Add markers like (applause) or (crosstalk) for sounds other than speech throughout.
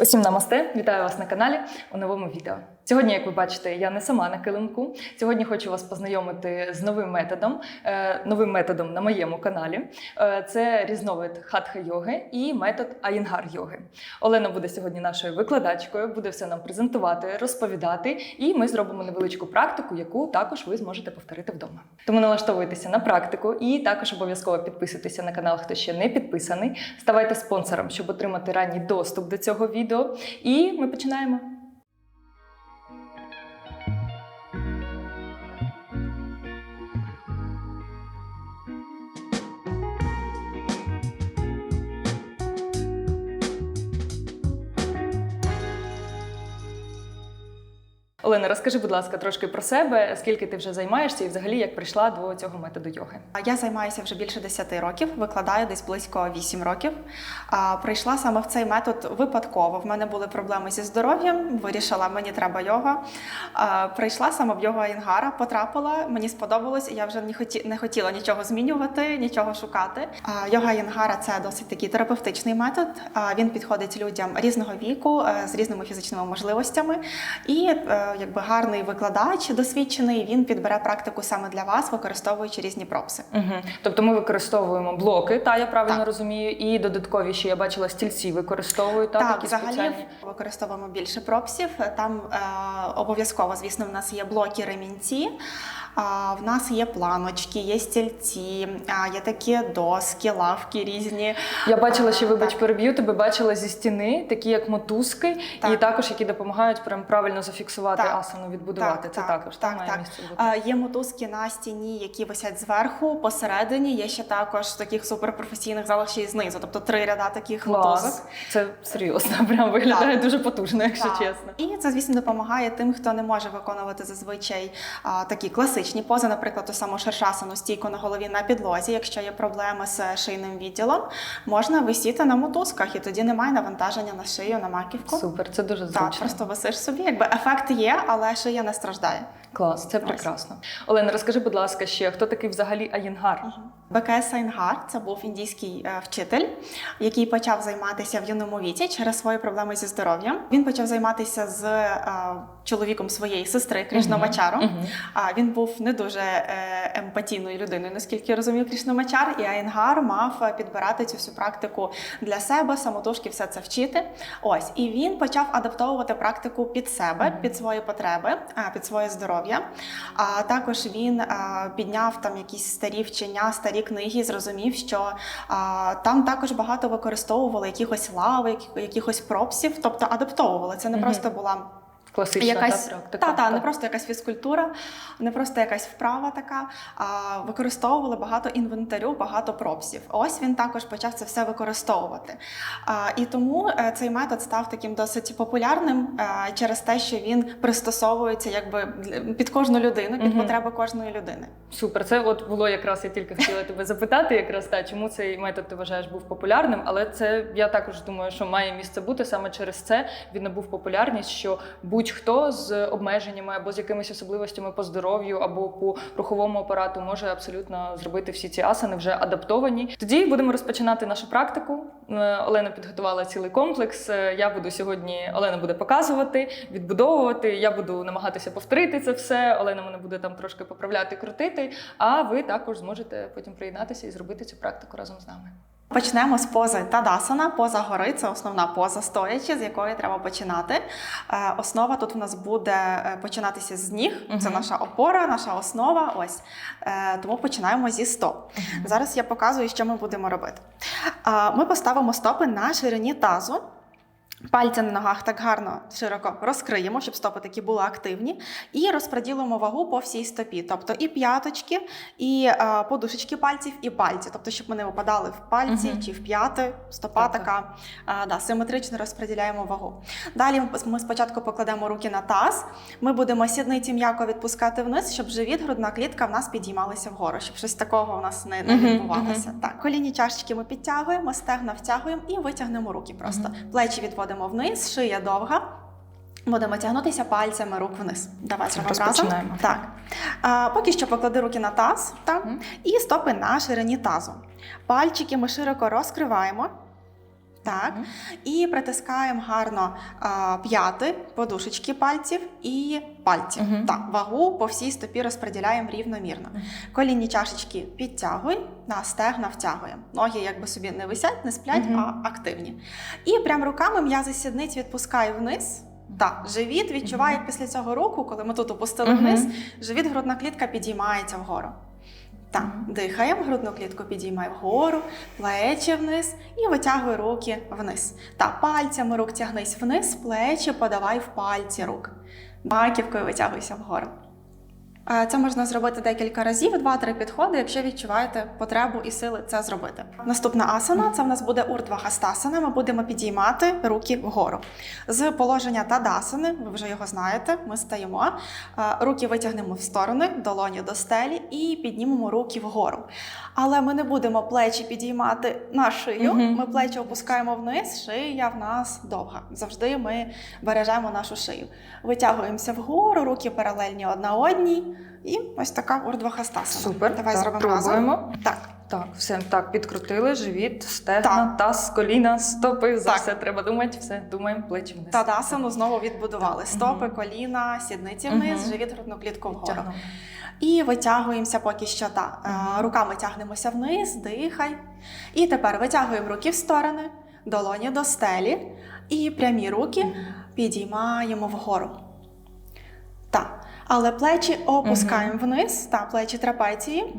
Усім намасте, вітаю вас на каналі у новому відео. Сьогодні, як ви бачите, я не сама на килимку. Сьогодні хочу вас познайомити з новим методом, е, новим методом на моєму каналі. Е, це різновид хатха йоги і метод аїнгар йоги. Олена буде сьогодні нашою викладачкою, буде все нам презентувати, розповідати, і ми зробимо невеличку практику, яку також ви зможете повторити вдома. Тому налаштовуйтеся на практику і також обов'язково підписуйтеся на канал, хто ще не підписаний. Ставайте спонсором, щоб отримати ранній доступ до цього відео. І ми починаємо. Олена, розкажи, будь ласка, трошки про себе, скільки ти вже займаєшся і взагалі як прийшла до цього методу йоги. Я займаюся вже більше 10 років, викладаю десь близько 8 років. Прийшла саме в цей метод випадково. В мене були проблеми зі здоров'ям, вирішила, мені треба йога. Прийшла саме в йога Інгара, потрапила, мені сподобалось, я вже не, хоті, не хотіла нічого змінювати, нічого шукати. Йога Інгара це досить такий терапевтичний метод. Він підходить людям різного віку е, з різними фізичними можливостями. І е, якби гарний викладач, досвідчений, він підбере практику саме для вас, використовуючи різні пропси. Угу. Тобто ми використовуємо блоки, та я правильно Так. розумію, і додаткові ще я бачила стільці використовують та, Так, такі взагалі спеціальні. використовуємо більше пропсів. Там е, обов'язково, звісно, в нас є блоки ремінці. А в нас є планочки, є стільці, а, є такі доски, лавки різні. Я бачила А, вибач, так. переб'ю тебе, бачила зі стіни, такі як мотузки, і також які допомагають прям правильно зафіксувати Так. асану, відбудувати. Це також так, та, має так. місце бути. Є мотузки на стіні, які висять зверху, посередині. Є ще також в таких суперпрофесійних залах ще й знизу, тобто три ряда таких мотузок. Це серйозно, (laughs) прям виглядає дуже потужно, якщо Так. чесно. І це, звісно, допомагає тим, хто не може виконувати зазвичай а, такі класичні пози, наприклад, ту саму шершасану стійку на голові на підлозі. Якщо є проблеми з шийним відділом, можна висіти на мотузках, і тоді немає навантаження на шию, на маківку. Супер, це дуже зручно. Так, просто висиш собі, якби ефект є, але шия не страждає. Клас, це прекрасно. Олена, розкажи, будь ласка, ще хто такий взагалі Аїнгар? БКС Айнгар це був індійський е, вчитель, який почав займатися в юному віці через свої проблеми зі здоров'ям. Він почав займатися з е, чоловіком своєї сестри Крішномачаром. Мгм. А він був не дуже е, емпатійною людиною, наскільки я розумію, Крішномачар. І Айнгар мав підбирати цю всю практику для себе, самотужки все це вчити. Ось і він почав адаптовувати практику під себе, під свої потреби, під своє здоров'я. А також він підняв там якісь старі вчення, старі книги, зрозумів, що а, там також багато використовували якихось лави, якихось пропсів, тобто адаптовували. Це не Мгм. просто була Класична якась та, практика. та, та, не просто якась фізкультура, не просто якась вправа така, а використовували багато інвентарю, багато пропсів. Ось він також почав це все використовувати. А, і тому е, цей метод став таким досить популярним е, через те, що він пристосовується якби під кожну людину, під Мгм. потреби кожної людини. Супер, це от було якраз я тільки хотіла тебе запитати, якраз та чому цей метод ти вважаєш був популярним, але це я також думаю, що має місце бути саме через це. Він набув популярність, що будь-хто з обмеженнями або з якимись особливостями по здоров'ю або по руховому апарату може абсолютно зробити всі ці асани вже адаптовані. Тоді будемо розпочинати нашу практику. Е, Олена підготувала цілий комплекс. Е, Я буду сьогодні, Олена буде показувати, відбудовувати. Я буду намагатися повторити це все. Олена мене буде там трошки поправляти, крутити. А ви також зможете потім приєднатися і зробити цю практику разом з нами. Почнемо з пози Тадасана. Поза гори це основна поза стоячи, з якої треба починати. Е, Основа тут у нас буде е, починатися з ніг. Це наша опора, наша основа. Ось Е, тому починаємо зі стоп. Зараз я показую, що ми будемо робити. Ми поставимо стопи на ширині тазу. Пальці на ногах так гарно широко розкриємо, щоб стопи такі були активні, і розподілимо вагу по всій стопі, тобто і п'яточки, і е, подушечки пальців, і пальці, тобто, щоб вони випадали в пальці Мгм. чи в п'яти. Стопа Так, так. така е, да, симетрично розподіляємо вагу. Далі ми- ми спочатку покладемо руки на таз. Ми будемо сідниці м'яко відпускати вниз, щоб живіт, грудна клітка в нас підіймалися вгору, щоб щось такого у нас не, не відбувалося. Так, колінні чашечки ми підтягуємо, стегна втягуємо і витягнемо руки просто. Плечі відводимо вниз, шия довга. Будемо тягнутися пальцями рук вниз. Давай зробимо разом. Так. А, поки що поклади руки на таз так? Mm. і стопи на ширині тазу. Пальчики ми широко розкриваємо. Так. Мгм. І притискаємо гарно а, п'яти, подушечки пальців і пальці. Мгм. Так, вагу по всій стопі розподіляємо рівномірно. Колінні чашечки підтягуй, на стегна втягуємо. Ноги якби собі не висять, не сплять, Мгм. а активні. І прям руками м'язи сідниць відпускаю вниз. Так, живіт відчуває Мгм. після цього руху, коли ми тут опустили вниз, живіт, грудна клітка підіймається вгору. Так, дихаємо, грудну клітку підіймай вгору, плечі вниз і витягуй руки вниз. Та пальцями рук тягнись вниз, плечі подавай в пальці рук. Маківкою витягуйся вгору. Це можна зробити декілька разів, два-три підходи, якщо відчуваєте потребу і сили це зробити. Наступна асана це в нас буде урдвахастасана. Ми будемо підіймати руки вгору. З положення тадасани, ви вже його знаєте, ми стаємо. Руки витягнемо в сторони, долоні до стелі і піднімемо руки вгору. Але ми не будемо плечі підіймати на шию. Мгм. Ми плечі опускаємо вниз, шия в нас довга. Завжди ми бережемо нашу шию. Витягуємося вгору, руки паралельні одна одній. І ось така урдвахастасана. Супер. Давай так, зробимо разом. Так. Так, все так, підкрутили, живіт, стегна, Так. таз, коліна, стопи. За Так. все треба думати, все думаємо, плечі вниз. Тадасану знову відбудували. Стопи, Мгм. коліна, сідниці вниз, Мгм. живіт, грудну клітку вгору. І витягуємося поки що та. Мгм. Руками тягнемося вниз, дихай. І тепер витягуємо руки в сторони, долоні до стелі. І прямі руки підіймаємо вгору. Так. Але плечі опускаємо вниз, та плечі трапеції.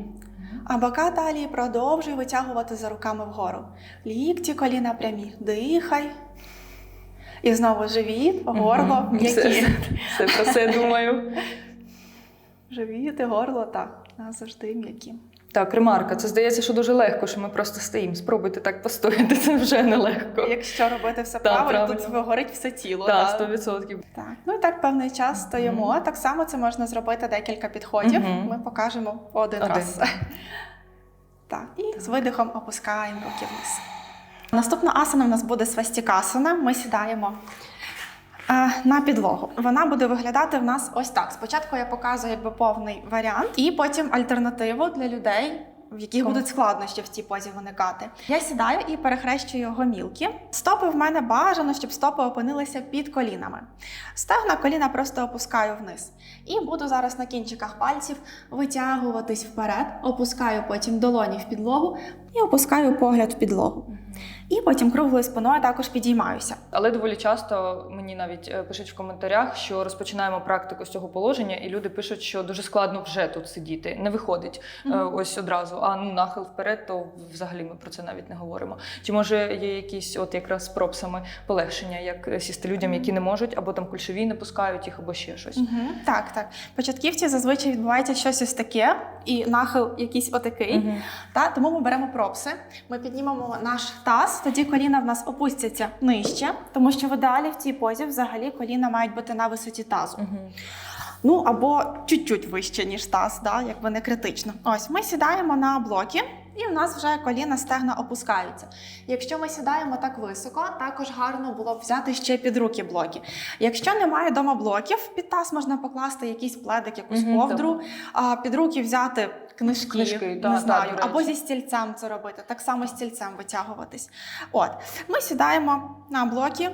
А бока далі продовжуй витягувати за руками вгору. Лікті, коліна прямі. Дихай. І знову живіт, горло, м'які. Все, все про це думаю. (laughs) Живіт і горло так, завжди м'які. Так, ремарка. Це здається, що дуже легко, що ми просто стоїмо. Спробуйте так постояти, (laughs) це вже нелегко. Якщо робити все Так, правильно, правильно. тут горить все тіло. Так, так. 100%. Так. Ну і так певний час стоїмо. Мгм. Так само це можна зробити декілька підходів. Мгм. Ми покажемо один, Один. раз. (laughs) Так, і з видихом опускаємо руки вниз. Наступна асана в нас буде свастікасана. Ми сідаємо на підлогу. Вона буде виглядати в нас ось так. Спочатку я показую якби повний варіант, і потім альтернативу для людей. В яких будуть складнощі в цій позі виникати. Я сідаю і перехрещую гомілки. Стопи в мене бажано, щоб стопи опинилися під колінами. Стегна коліна просто опускаю вниз. І буду зараз на кінчиках пальців витягуватись вперед, опускаю потім долоні в підлогу і опускаю погляд в підлогу. І потім круглою спиною також підіймаюся. Але доволі часто мені навіть е, пишуть в коментарях, що розпочинаємо практику з цього положення, і люди пишуть, що дуже складно вже тут сидіти. Не виходить Мгм. ось одразу. А ну нахил вперед, то взагалі ми про це навіть не говоримо. Чи може є якісь, от якраз з пропсами полегшення, як е, сісти людям, які не можуть, або там кульшові не пускають їх, або ще щось. Угу. Так, так. Початківці зазвичай відбувається щось ось таке, і нахил якийсь отакий. Мгм. Та, тому ми беремо пропси, ми піднімемо наш таз, тоді коліна в нас опустяться нижче, тому що в ідеалі в цій позі взагалі коліна мають бути на висоті тазу. Мгм. Ну або чуть-чуть вище, ніж таз, да, якби не критично. Ось ми сідаємо на блоки, і в нас вже коліна стегна опускаються. Якщо ми сідаємо так високо, також гарно було б взяти ще під руки блоки. Якщо немає дома блоків, під таз можна покласти якийсь пледик, якусь ковдру, а під руки взяти книжки, Книжки, не да, да, знаю, до або зі стільцем це робити, так само стільцем витягуватись. От ми сідаємо на блоки.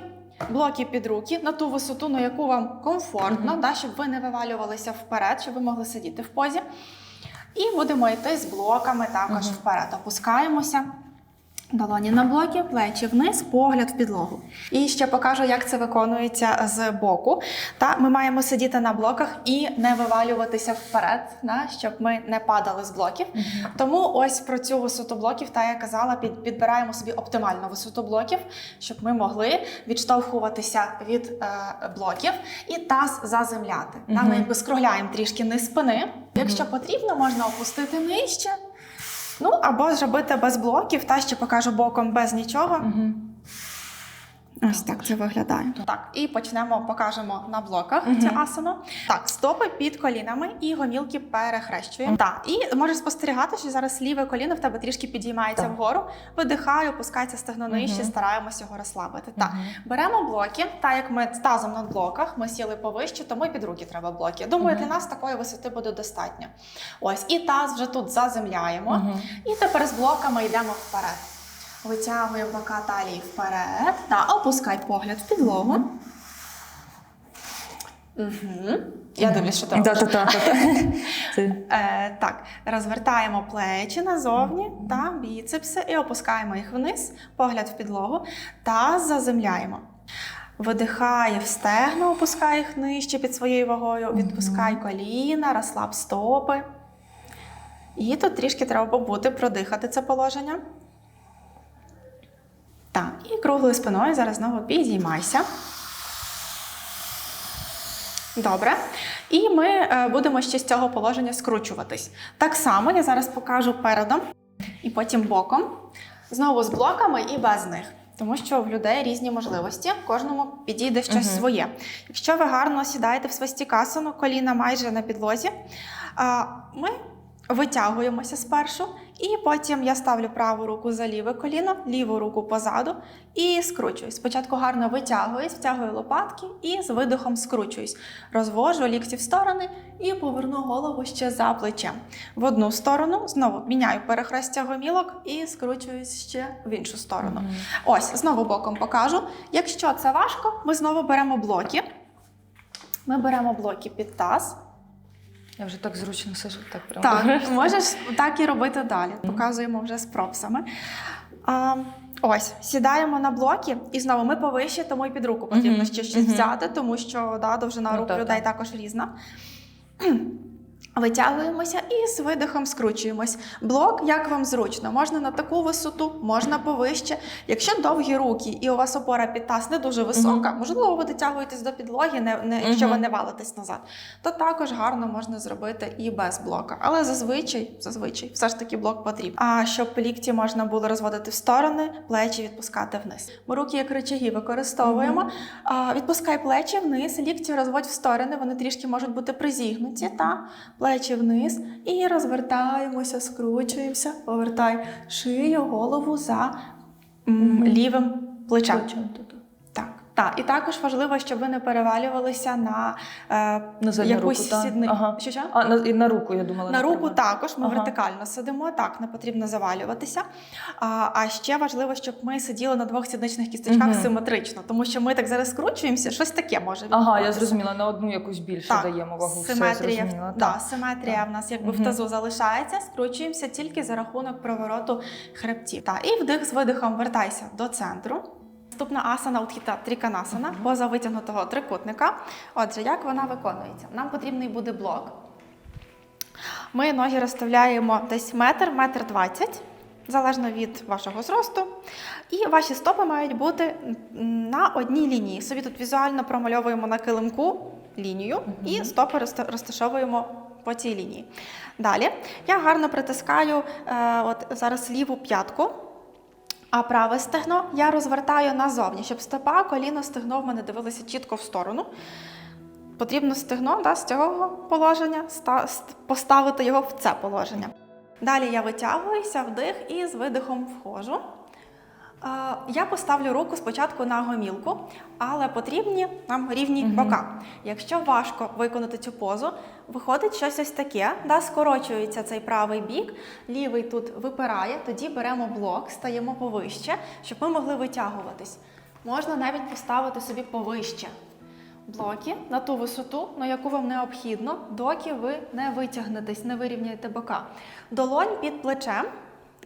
Блоки під руки на ту висоту, на яку вам комфортно, да, щоб ви не вивалювалися вперед, щоб ви могли сидіти в позі. І будемо йти з блоками також вперед. Опускаємося. Долоні на блоки, плечі вниз, погляд в підлогу. І ще покажу, як це виконується з боку. Та ми маємо сидіти на блоках і не вивалюватися вперед, да, щоб ми не падали з блоків. Мгм. Тому ось про цю висоту блоків, та я казала, під, підбираємо собі оптимальну висоту блоків, щоб ми могли відштовхуватися від е, блоків і таз заземляти. Та, Мгм. ми якби скругляємо трішки низ спини. Якщо потрібно, можна опустити нижче. Ну або зробити без блоків, та ще покажу боком без нічого. Мгм. Ось так це виглядає. Так, і почнемо, покажемо на блоках Мгм. цю асану. Так, стопи під колінами і гомілки перехрещуємо. Так, і можеш спостерігати, що зараз ліве коліно в тебе трішки підіймається Так. вгору, видихаю, опускається стегно нижче, Мгм. стараємося його розслабити. Так, Мгм. беремо блоки. Так як ми з тазом на блоках, ми сіли повище, тому і під руки треба блоки. Думаю, Мгм. для нас такої висоти буде достатньо. Ось, і таз вже тут заземляємо. Мгм. І тепер з блоками йдемо вперед. Витягуємо бока талії вперед. Та опускай погляд в підлогу. Угу. Я дивлюсь, що ти робиш. (laughs) Е, так, розвертаємо плечі назовні та біцепси і опускаємо їх вниз, погляд в підлогу та заземляємо. Видихає в стегна, опускай їх нижче під своєю вагою, відпускай коліна, розслаб стопи. І тут трішки треба побути, продихати це положення. Так, і круглою спиною зараз знову підіймайся. Добре. І ми е, будемо ще з цього положення скручуватись. Так само я зараз покажу передом і потім боком. Знову з блоками і без них. Тому що в людей різні можливості, кожному підійде щось Мгм. своє. Якщо ви гарно сідаєте в свастікасану, коліна майже на підлозі, ми витягуємося спершу, і потім я ставлю праву руку за ліве коліно, ліву руку позаду і скручуюсь. Спочатку гарно витягуюсь, втягую лопатки і з видихом скручуюсь. Розвожу лікті в сторони і поверну голову ще за плечем. В одну сторону знову міняю перехрестя гомілок і скручуюсь ще в іншу сторону. Ось, знову боком покажу. Якщо це важко, ми знову беремо блоки. Ми беремо блоки під таз. Я вже так зручно сижу, так прямо. Так, можеш так і робити далі. Показуємо вже з пропсами. А, ось, сідаємо на блоки, і знову ми повище, тому і під руку потрібно ще щось взяти, тому що да, довжина Ну, рук людей так. також різна. Витягуємося і з видихом скручуємось. Блок, як вам зручно, можна на таку висоту, можна повище. Якщо довгі руки і у вас опора під таз не дуже висока, можливо, ви дотягуєтесь до підлоги, не, не, якщо ви не валитесь назад, то також гарно можна зробити і без блока. Але зазвичай, зазвичай, все ж таки блок потрібен. А щоб лікті можна було розводити в сторони, плечі відпускати вниз. Ми руки як рычаги використовуємо. А, відпускай плечі вниз, лікті розводь в сторони, вони трішки можуть бути призігнуті, та плечі вниз. І розвертаємося, скручуємося, повертай шию, голову за м, лівим плечем. Плечем тут. Так. Так, і також важливо, щоб ви не перевалювалися на е, На задню якусь руку, так. Ага. Що, що? А, на, і на руку, я думала. На руку також ми Ага. вертикально сидимо, так не потрібно завалюватися. А, а ще важливо, щоб ми сиділи на двох сідничних кісточках Мгм. симетрично, тому що ми так зараз скручуємося, щось таке може Ага, я зрозуміла, на одну якусь більше Так, даємо вагу. Все Симетрія, зрозуміла. да, симетрія Так. в нас якби в тазу залишається, скручуємося тільки за рахунок провороту хребтів. Так, і вдих з видихом вертайся до центру. Наступна асана утхіта тріканасана, поза витягнутого трикутника. Отже, як вона виконується? Нам потрібний буде блок. Ми ноги розставляємо десь метр, метр двадцять, залежно від вашого зросту. І ваші стопи мають бути на одній лінії. Собі тут візуально промальовуємо на килимку лінію і стопи розташовуємо по цій лінії. Далі я гарно притискаю е, от зараз ліву п'ятку. А праве стегно я розвертаю назовні, щоб стопа, коліно, стегно в мене дивилися чітко в сторону. Потрібно стегно да, з цього положення поставити його в це положення. Далі я витягуюся, вдих і з видихом входжу. Я поставлю руку спочатку на гомілку, але потрібні нам рівні Мгм. бока. Якщо важко виконати цю позу, виходить щось ось таке, да, скорочується цей правий бік, лівий тут випирає, тоді беремо блок, стаємо повище, щоб ми могли витягуватись. Можна навіть поставити собі повище блоки на ту висоту, на яку вам необхідно, доки ви не витягнетесь, не вирівняєте бока. Долонь під плечем.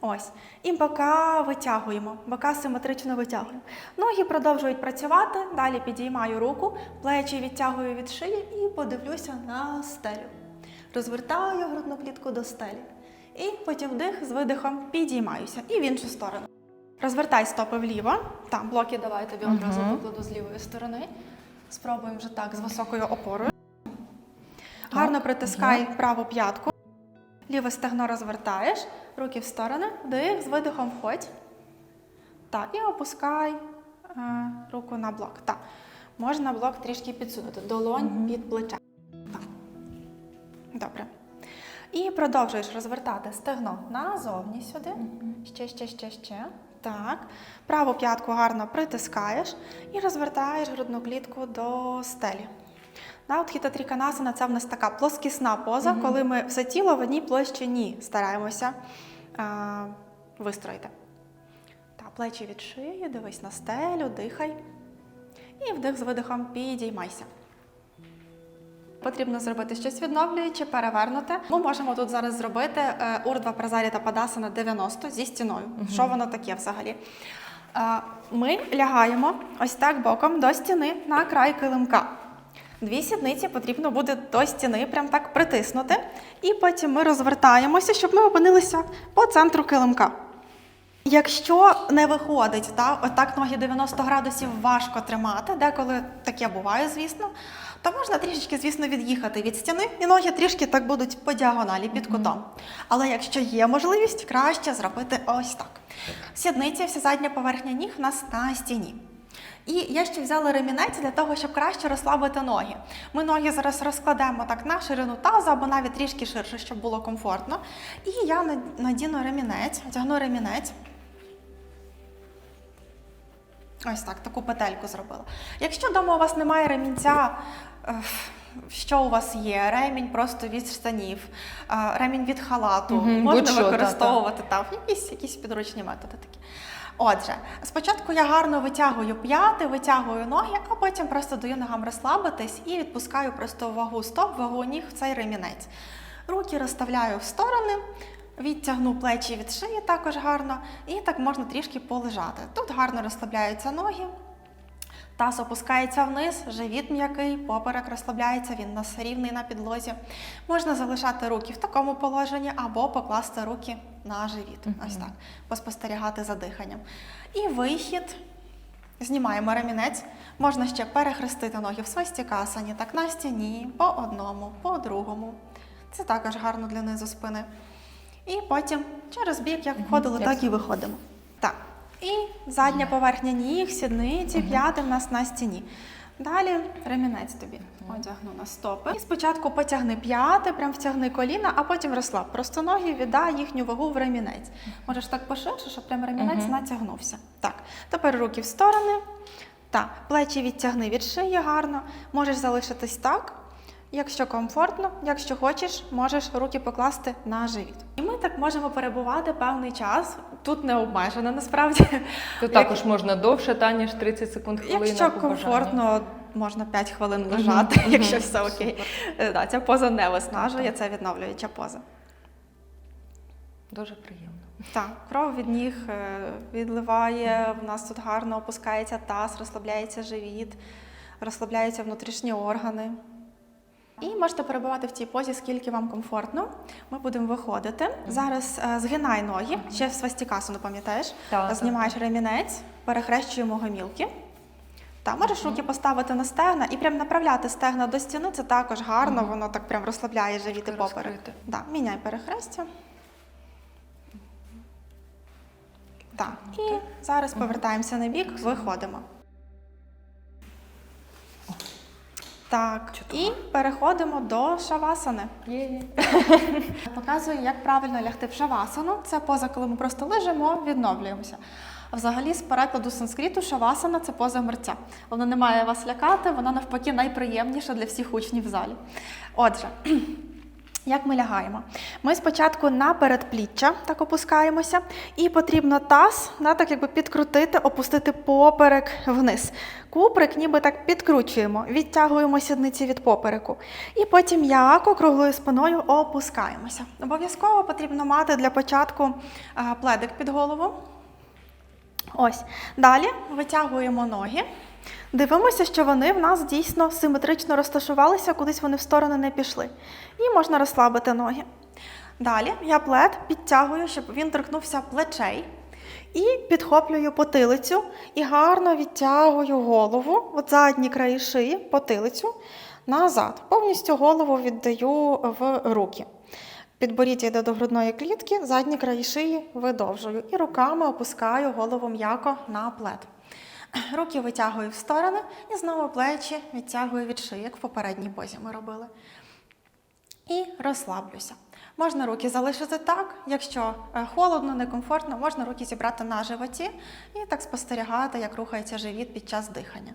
Ось. І бока витягуємо, бока симетрично витягуємо. Ноги продовжують працювати. Далі підіймаю руку, плечі відтягую від шиї і подивлюся на стелю. Розвертаю грудну клітку до стелі. І потім вдих з видихом підіймаюся і в іншу сторону. Розвертай стопи вліво. Там блоки давай тобі одразу покладу з лівої сторони. Спробуємо вже так з високою опорою. Гарно притискай праву п'ятку. Ліве стегно розвертаєш, руки в сторони, вдих, з видихом входь. Так, і опускай е, руку на блок. Так. Можна блок трішки підсунути. Долонь Мгм. під плече. Так. Добре. І продовжуєш розвертати стегно назовні сюди. Ще, ще, ще, ще. Так. Праву п'ятку гарно притискаєш і розвертаєш грудну клітку до стелі. На Утхіта Тріканасана це в нас така плоскісна поза, Мгм. коли ми все тіло в одній площині стараємося а, вистроїти. Так, плечі від шиї, дивись на стелю, дихай. І вдих з видихом підіймайся. Потрібно зробити щось відновлююче, перевернути. Ми можемо тут зараз зробити е, урдва празарі та падасана 90 зі стіною. Що воно таке взагалі? Е, Ми лягаємо ось так боком до стіни на край килимка. Дві сідниці потрібно буде до стіни, прям так притиснути. І потім ми розвертаємося, щоб ми опинилися по центру килимка. Якщо не виходить, та, отак ноги 90 градусів важко тримати, деколи таке буває, звісно, то можна трішечки, звісно, від'їхати від стіни, і ноги трішки так будуть по діагоналі під кутом. Але якщо є можливість, краще зробити ось так. Сідниці, вся задня поверхня ніг у нас на стіні. І я ще взяла ремінець для того, щоб краще розслабити ноги. Ми ноги зараз розкладемо так на ширину тазу або навіть трішки ширше, щоб було комфортно. І я надіну ремінець, одягну ремінець. Ось так, таку петельку зробила. Якщо вдома у вас немає ремінця, е, що у вас є? Ремінь просто від штанів, е, ремінь від халату, Мгм, можна будь-що, та-та. використовувати там якісь, якісь підручні методи такі. Отже, спочатку я гарно витягую п'яти, витягую ноги, а потім просто даю ногам розслабитись і відпускаю просто вагу стоп, вагу ніг в цей ремінець. Руки розставляю в сторони, відтягну плечі від шиї також гарно, і так можна трішки полежати. Тут гарно розслабляються ноги. Таз опускається вниз, живіт м'який, поперек розслабляється, він нас рівний на підлозі. Можна залишати руки в такому положенні або покласти руки на живіт. Ось так, поспостерігати за диханням. І вихід. Знімаємо ремінець. Можна ще перехрестити ноги в свастікасані, так на стіні, по одному, по другому. Це також гарно для низу спини. І потім через бік, як входили, так і виходимо. І задня поверхня ніг, сідниці, п'яти в нас на стіні. Далі ремінець тобі одягну на стопи. І спочатку потягни п'яти, прям втягни коліна, а потім розслаб. Просто ноги віддай їхню вагу в ремінець. Можеш так поширше, щоб прям ремінець натягнувся. Так, тепер руки в сторони. Так, плечі відтягни від шиї гарно. Можеш залишитись так. Якщо комфортно, якщо хочеш, можеш руки покласти на живіт. І ми так можемо перебувати певний час. Тут не обмежено насправді. Тут Як- також можна довше, та ніж 30 секунд хвилина. Якщо комфортно, можна 5 хвилин лежати, Мгм, якщо все окей. Е, Да, ця поза не виснажує, це відновлююча поза. Дуже приємно. Так, кров від ніг е, відливає, в нас тут гарно опускається таз, розслабляється живіт, розслабляються внутрішні органи. І можете перебувати в цій позі, скільки вам комфортно. Ми будемо виходити. Зараз е, згинай ноги, ще свастікасу, не пам'ятаєш? Так, так, Знімаєш ремінець, перехрещуємо гомілки. Та можеш руки поставити на стегна і прям направляти стегна до стіни. Це також гарно, Мгм. воно так прям розслабляє живіт і поперек. Да, міняй перехрестя. Так, і зараз повертаємося на бік, виходимо. Так, і переходимо до шавасани. Є. (laughs) Показую, як правильно лягти в шавасану. Це поза, коли ми просто лежимо, відновлюємося. А Взагалі, з перекладу санскриту, шавасана це поза мерця. Вона не має вас лякати, вона навпаки найприємніша для всіх учнів в залі. Отже, (clears throat) як ми лягаємо? Ми спочатку на передпліччя так опускаємося, і потрібно таз да, так якби підкрутити, опустити поперек вниз. Куприк ніби так підкручуємо, відтягуємо сідниці від попереку. І потім м'яко круглою спиною опускаємося. Обов'язково потрібно мати для початку пледик під голову. Ось. Далі витягуємо ноги. Дивимося, що вони в нас дійсно симетрично розташувалися, кудись вони в сторони не пішли. І можна розслабити ноги. Далі я плед підтягую, щоб він торкнувся плечей. І підхоплюю потилицю і гарно відтягую голову, от задні краї шиї, потилицю назад. Повністю голову віддаю в руки. Підборіддя йде до грудної клітки, задні краї шиї видовжую. І руками опускаю голову м'яко на плед. (clears throat) Руки витягую в сторони і знову плечі відтягую від шиї, як в попередній позі ми робили. І розслаблюся. Можна руки залишити так, якщо е, холодно, некомфортно, можна руки зібрати на животі і так спостерігати, як рухається живіт під час дихання.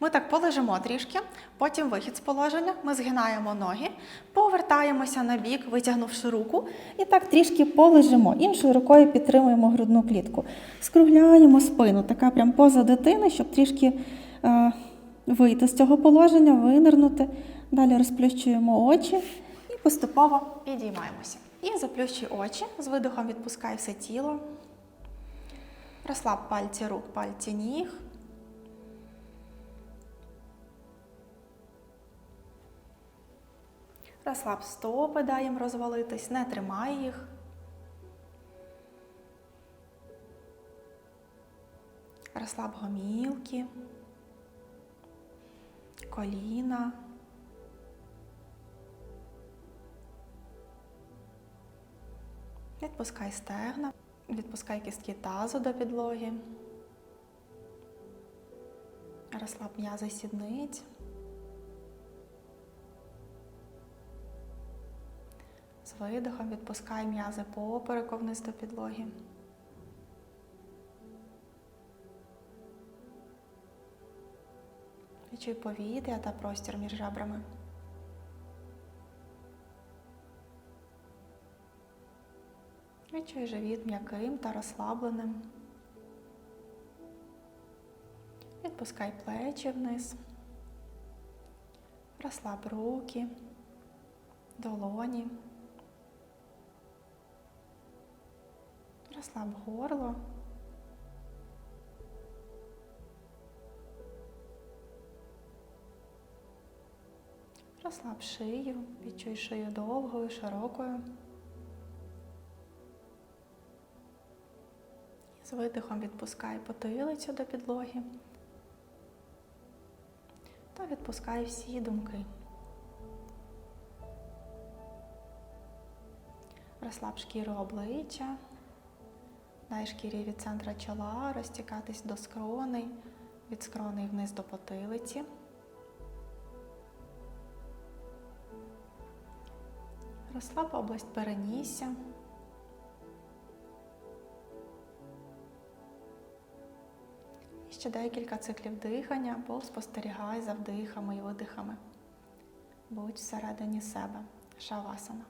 Ми так полежимо трішки, потім вихід з положення, ми згинаємо ноги, повертаємося на бік, витягнувши руку, і так трішки полежимо. Іншою рукою підтримуємо грудну клітку. Скругляємо спину, така прям поза дитини, щоб трішки е, вийти з цього положення, винирнути. Далі розплющуємо очі поступово підіймаємося. І заплющуй очі, з видихом відпускай все тіло. Розслаб пальці рук, пальці ніг. Розслаб стопи, дай їм розвалитись, не тримай їх. Розслаб гомілки, коліна. Відпускай стегна, відпускай кістки тазу до підлоги. Розслаб м'язи сідниць. З видихом відпускай м'язи попереку вниз до підлоги. Відчуй повітря та простір між ребрами. Відчуй живіт м'яким та розслабленим. Відпускай плечі вниз. Розслаб руки, долоні. Розслаб горло. Розслаб шию, відчуй шию довгою, широкою. З видихом відпускай потилицю до підлоги. Та відпускай всі думки. Розслаб шкіру обличчя. Дай шкірі від центра чола розтікатись до скроней, від скроней вниз до потилиці. Розслаб область перенісся. Ще декілька циклів дихання, або спостерігай за вдихами і видихами. Будь всередині себе. Шавасана.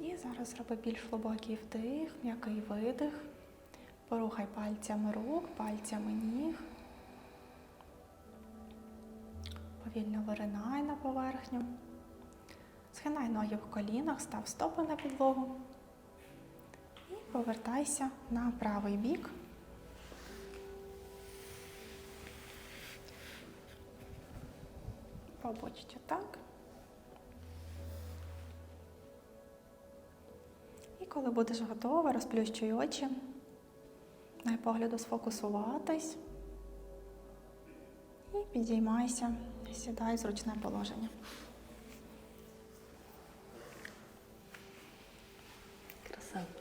І зараз зроби більш глибокий вдих, м'який видих. Порухай пальцями рук, пальцями ніг. Повільно виринай на поверхню. Згинай ноги в колінах, став стопи на підлогу. І повертайся на правий бік. Побочте так. І коли будеш готова, розплющуй очі. Дай погляду сфокусуватись. І підіймайся, сідай в зручне положення.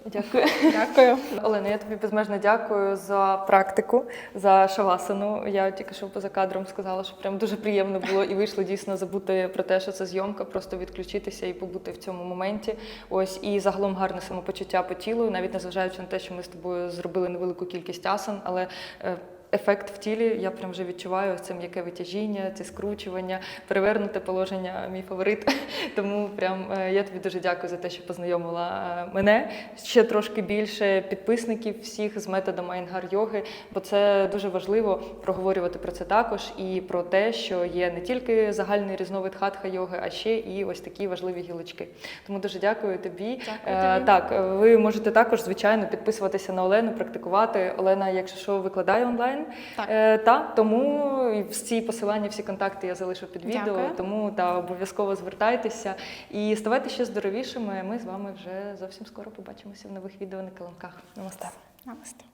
Дякую. Дякую. Олена, я тобі безмежно дякую за практику, за шавасану. Я тільки що поза кадром сказала, що прям дуже приємно було і вийшло дійсно забути про те, що це зйомка, просто відключитися і побути в цьому моменті. Ось і загалом гарне самопочуття по тілу, навіть незважаючи на те, що ми з тобою зробили невелику кількість асан, але. Ефект в тілі я прям вже відчуваю це м'яке витяжіння, ці скручування, перевернуте положення, мій фаворит. (laughs) Тому прям е, я тобі дуже дякую за те, що познайомила е, мене ще трошки більше підписників всіх з методом Айнгар йоги, бо це дуже важливо проговорювати про це також і про те, що є не тільки загальний різновид хатха йоги, а ще і ось такі важливі гілочки. Тому дуже дякую тобі. Дякую Е, тобі. Так, ви можете також, звичайно, підписуватися на Олену, практикувати. Олена, якщо що, викладає онлайн. Так. Е, та, тому всі посилання, всі контакти я залишу під відео. Дякую. Тому та обов'язково звертайтеся і ставайте ще здоровішими. Ми з вами вже зовсім скоро побачимося в нових відео на килимках. Намасте. Намасте.